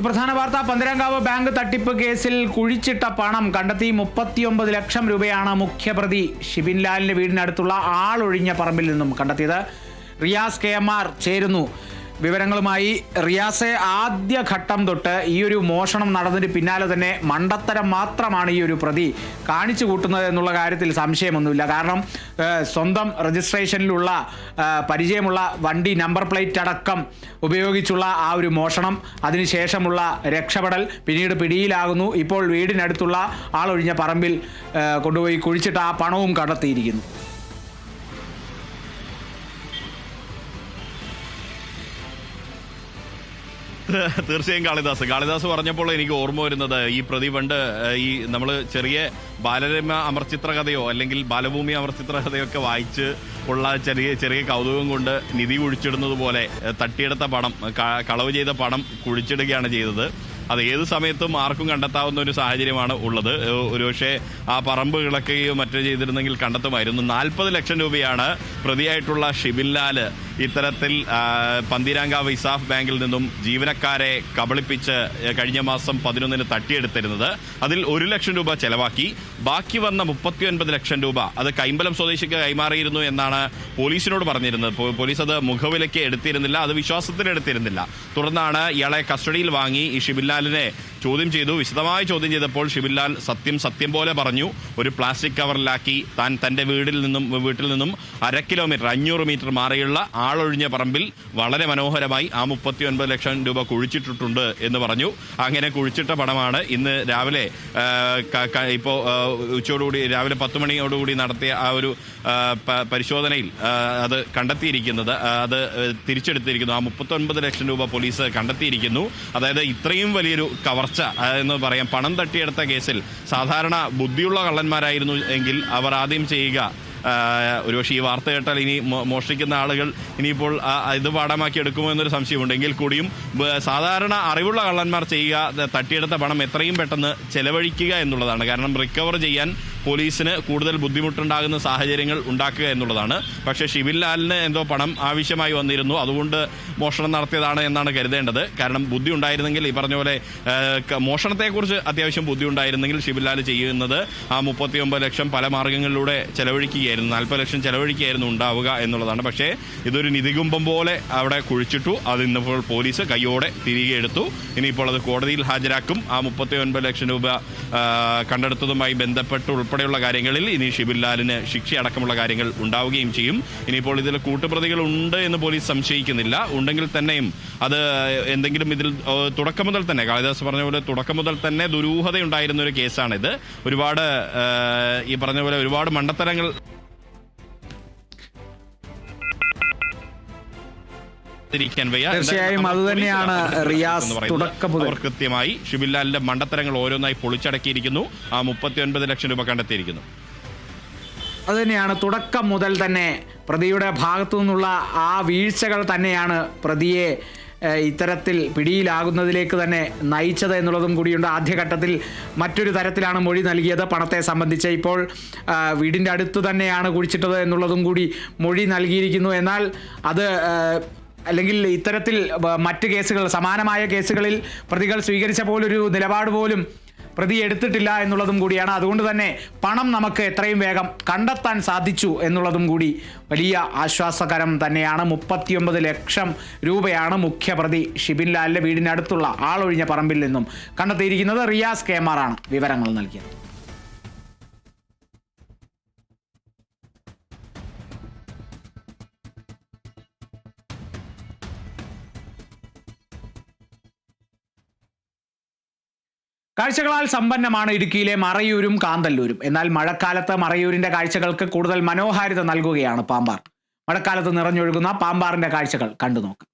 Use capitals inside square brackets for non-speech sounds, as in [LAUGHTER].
പ്രധാന വാർത്ത പന്തരങ്കാവ് ബാങ്ക് തട്ടിപ്പ് കേസിൽ കുഴിച്ചിട്ട പണം കണ്ടെത്തി മുപ്പത്തിയൊമ്പത് ലക്ഷം രൂപയാണ് മുഖ്യപ്രതി ഷിബിൻ ലാലിന്റെ വീടിനടുത്തുള്ള ആളൊഴിഞ്ഞ പറമ്പിൽ നിന്നും കണ്ടെത്തിയത്. റിയാസ് കെ എം ആർ ചേരുന്നു. വിവരങ്ങളുമായി റിയാസെ ആദ്യ ഘട്ടം തൊട്ട് ഈ ഒരു മോഷണം നടന്നതിന് പിന്നാലെ തന്നെ മണ്ടത്തരം മാത്രമാണ് ഈ ഒരു പ്രതി കാണിച്ചു കൂട്ടുന്നത് എന്നുള്ള കാര്യത്തിൽ സംശയമൊന്നുമില്ല. കാരണം സ്വന്തം രജിസ്ട്രേഷനിലുള്ള പരിചയമുള്ള വണ്ടി നമ്പർ പ്ലേറ്റ് അടക്കം ഉപയോഗിച്ചുള്ള ആ ഒരു മോഷണം അതിനുശേഷമുള്ള രക്ഷപ്പെടൽ പിന്നീട് പിടിയിലാകുന്നു. ഇപ്പോൾ വീടിനടുത്തുള്ള ആളൊഴിഞ്ഞ പറമ്പിൽ കൊണ്ടുപോയി കുഴിച്ചിട്ട് ആ പണവും കണ്ടെത്തിയിരിക്കുന്നു. [LAUGHS] തീർച്ചയായും കാളിദാസ്. കാളിദാസ് പറഞ്ഞപ്പോൾ എനിക്ക് ഓർമ്മ വരുന്നത് ഈ പ്രതി പണ്ട് ഈ നമ്മൾ ചെറിയ ബാലരമ അമർചിത്ര കഥയോ അല്ലെങ്കിൽ ബാലഭൂമി അമർചിത്ര കഥയോ ഒക്കെ വായിച്ച് ഉള്ള ചെറിയ ചെറിയ കൗതുകം കൊണ്ട് നിധി കുഴിച്ചിടുന്നത് പോലെ തട്ടിയെടുത്ത പണം കളവ് ചെയ്ത പണം കുഴിച്ചിടുകയാണ് ചെയ്തത്. അത് ഏത് സമയത്തും ആർക്കും കണ്ടെത്താവുന്ന ഒരു സാഹചര്യമാണ് ഉള്ളത്. ഒരുപക്ഷെ ആ പറമ്പ് കിളക്കുകയോ മറ്റോ ചെയ്തിരുന്നെങ്കിൽ കണ്ടെത്തുമായിരുന്നു. നാൽപ്പത് ലക്ഷം രൂപയാണ് പ്രതിയായിട്ടുള്ള ഷിബിൻലാൽ ഇത്തരത്തിൽ പന്തീരാങ്കാവ് ഇസാഫ് ബാങ്കിൽ നിന്നും ജീവനക്കാരെ കബളിപ്പിച്ച് കഴിഞ്ഞ മാസം പതിനൊന്നിന് തട്ടിയെടുത്തിരുന്നത്. അതിൽ ഒരു ലക്ഷം രൂപ ചെലവാക്കി. ബാക്കി വന്ന മുപ്പത്തിയൊൻപത് ലക്ഷം രൂപ അത് കൈമ്പലം സ്വദേശിക്ക് കൈമാറിയിരുന്നു എന്നാണ് പോലീസിനോട് പറഞ്ഞിരുന്നത്. പോലീസ് അത് മുഖവിലയ്ക്ക് എടുത്തിരുന്നില്ല അത് വിശ്വാസത്തിന് എടുത്തിരുന്നില്ല. തുടർന്നാണ് ഇയാളെ കസ്റ്റഡിയിൽ വാങ്ങി ഈ ഷിബിൻലാലിനെ ചോദ്യം ചെയ്തു. വിശദമായി ചോദ്യം ചെയ്തപ്പോൾ ഷിബിൻലാൽ സത്യം സത്യം പോലെ പറഞ്ഞു ഒരു പ്ലാസ്റ്റിക് കവറിലാക്കി താൻ തന്റെ വീടിൽ നിന്നും വീട്ടിൽ നിന്നും അര കിലോമീറ്റർ അഞ്ഞൂറ് മീറ്റർ മാറിയുള്ള ആളൊഴിഞ്ഞ പറമ്പിൽ വളരെ മനോഹരമായി ആ മുപ്പത്തി ഒൻപത് ലക്ഷം രൂപ കുഴിച്ചിട്ടിട്ടുണ്ട് എന്ന് പറഞ്ഞു. അങ്ങനെ കുഴിച്ചിട്ട പണമാണ് ഇന്ന് രാവിലെ ഇപ്പോൾ ഉച്ചയോടുകൂടി രാവിലെ പത്ത് മണിയോടുകൂടി നടത്തിയ ആ ഒരു പരിശോധനയിൽ അത് കണ്ടെത്തിയിരിക്കുന്നത് അത് തിരിച്ചെടുത്തിരിക്കുന്നു. ആ മുപ്പത്തൊൻപത് ലക്ഷം രൂപ പോലീസ് കണ്ടെത്തിയിരിക്കുന്നു. അതായത് ഇത്രയും വലിയൊരു കവർച്ച എന്ന് പറയാം പണം തട്ടിയെടുത്ത കേസിൽ സാധാരണ ബുദ്ധിയുള്ള കള്ളന്മാരായിരുന്നു എങ്കിൽ അവർ ആദ്യം ചെയ്യുക ഒരുപക്ഷെ ഈ വാർത്ത കേട്ടാൽ ഇനി മോഷ്ടിക്കുന്ന ആളുകൾ ഇനിയിപ്പോൾ ഇത് പാഠമാക്കി എടുക്കുമോ എന്നൊരു സംശയമുണ്ട്. എങ്കിൽ കൂടിയും സാധാരണ അറിവുള്ള കള്ളന്മാർ ചെയ്യുക തട്ടിയെടുത്ത പണം എത്രയും പെട്ടെന്ന് ചെലവഴിക്കുക എന്നുള്ളതാണ്. കാരണം റിക്കവർ ചെയ്യാൻ പോലീസിന് കൂടുതൽ ബുദ്ധിമുട്ടുണ്ടാകുന്ന സാഹചര്യങ്ങൾ ഉണ്ടാക്കുക എന്നുള്ളതാണ്. പക്ഷേ ഷിബിൻ ലാലിന് എന്തോ പണം ആവശ്യമായി വന്നിരുന്നു. അതുകൊണ്ട് മോഷണം നടത്തിയതാണ് എന്നാണ് കരുതേണ്ടത്. കാരണം ബുദ്ധി ഉണ്ടായിരുന്നെങ്കിൽ ഈ പറഞ്ഞ പോലെ മോഷണത്തെക്കുറിച്ച് അത്യാവശ്യം ബുദ്ധി ഉണ്ടായിരുന്നെങ്കിൽ ഷിബിൻ ലാൽ ചെയ്യുന്നത് ആ മുപ്പത്തിയൊമ്പത് ലക്ഷം പല മാർഗങ്ങളിലൂടെ ചെലവഴിക്കുകയായിരുന്നു. നാൽപ്പത് ലക്ഷം ചെലവഴിക്കുകയായിരുന്നു ഉണ്ടാവുക എന്നുള്ളതാണ്. പക്ഷേ ഇതൊരു നിധികുംഭം പോലെ അവിടെ കുഴിച്ചിട്ടു. അത് ഇന്നിപ്പോൾ പോലീസ് കൈയോടെ തിരികെ എടുത്തു. ഇനിയിപ്പോൾ അത് കോടതിയിൽ ഹാജരാക്കും. ആ മുപ്പത്തി ലക്ഷം രൂപ കണ്ടെടുത്തതുമായി ബന്ധപ്പെട്ട് ഉൾപ്പെടെയുള്ള കാര്യങ്ങളിൽ ഇനി ഷിബിൻലാലിന് ശിക്ഷ അടക്കമുള്ള കാര്യങ്ങൾ ഉണ്ടാവുകയും ചെയ്യും. ഇനിയിപ്പോൾ ഇതിൽ കൂട്ടുപ്രതികൾ ഉണ്ട് എന്ന് പോലീസ് സംശയിക്കുന്നില്ല. ഉണ്ടെങ്കിൽ തന്നെയും അത് എന്തെങ്കിലും ഇതിൽ തുടക്കം മുതൽ തന്നെ കാളിദാസ് പറഞ്ഞ പോലെ തുടക്കം മുതൽ തന്നെ ദുരൂഹതയുണ്ടായിരുന്ന ഒരു കേസാണിത്. ഒരുപാട് ഈ പറഞ്ഞ പോലെ ഒരുപാട് മണ്ടത്തരങ്ങൾ ഇരിക്കാൻ വയ്യ. തീർച്ചയായും അത് തന്നെയാണ് റിയാസ് അവർ കൃത്യമായി ഷിബിൻലാലിന്റെ മണ്ടത്തരങ്ങൾ ഓരോന്നായി പൊളിച്ചടക്കിയിരിക്കുന്നു. ആ മുപ്പത്തി ലക്ഷം രൂപ കണ്ടെത്തിയിരിക്കുന്നു. അതുതന്നെയാണ് തുടക്കം മുതൽ തന്നെ പ്രതിയുടെ ഭാഗത്തു നിന്നുള്ള ആ വീഴ്ചകൾ തന്നെയാണ് പ്രതിയെ ഇത്തരത്തിൽ പിടിയിലാകുന്നതിലേക്ക് തന്നെ നയിച്ചത് എന്നുള്ളതും കൂടിയുണ്ട്. ആദ്യഘട്ടത്തിൽ മറ്റൊരു തരത്തിലാണ് മൊഴി നൽകിയത്. പണത്തെ സംബന്ധിച്ച് ഇപ്പോൾ വീടിന്റെ അടുത്ത് തന്നെയാണ് കുഴിച്ചിട്ടത് എന്നുള്ളതും കൂടി മൊഴി നൽകിയിരിക്കുന്നു. എന്നാൽ അത് അല്ലെങ്കിൽ ഇത്തരത്തിൽ മറ്റ് കേസുകൾ സമാനമായ കേസുകളിൽ പ്രതികൾ സ്വീകരിച്ച പോലൊരു നിലപാട് പോലും പ്രതി എടുത്തിട്ടില്ല എന്നുള്ളതും കൂടിയാണ്. അതുകൊണ്ട് തന്നെ പണം നമുക്ക് എത്രയും വേഗം കണ്ടെത്താൻ സാധിച്ചു എന്നുള്ളതും കൂടി വലിയ ആശ്വാസകരം തന്നെയാണ്. മുപ്പത്തിയൊമ്പത് ലക്ഷം രൂപയാണ് മുഖ്യപ്രതി ഷിബിൻ ലാലിന്റെ വീടിനടുത്തുള്ള ആളൊഴിഞ്ഞ പറമ്പിൽ നിന്നും കണ്ടെത്തിയിരിക്കുന്നത് റിയാസ് കേമാറാണ് വിവരങ്ങൾ നൽകിയത്. കാഴ്ചകളാൽ സമ്പന്നമാണ് ഇടുക്കിയിലെ മറയൂരും കാന്തല്ലൂരും. എന്നാൽ മഴക്കാലത്ത് മറയൂരിന്റെ കാഴ്ചകൾക്ക് കൂടുതൽ മനോഹാരിത നൽകുകയാണ് പാമ്പാർ. മഴക്കാലത്ത് നിറഞ്ഞൊഴുകുന്ന പാമ്പാറിന്റെ കാഴ്ചകൾ കണ്ടു നോക്കാം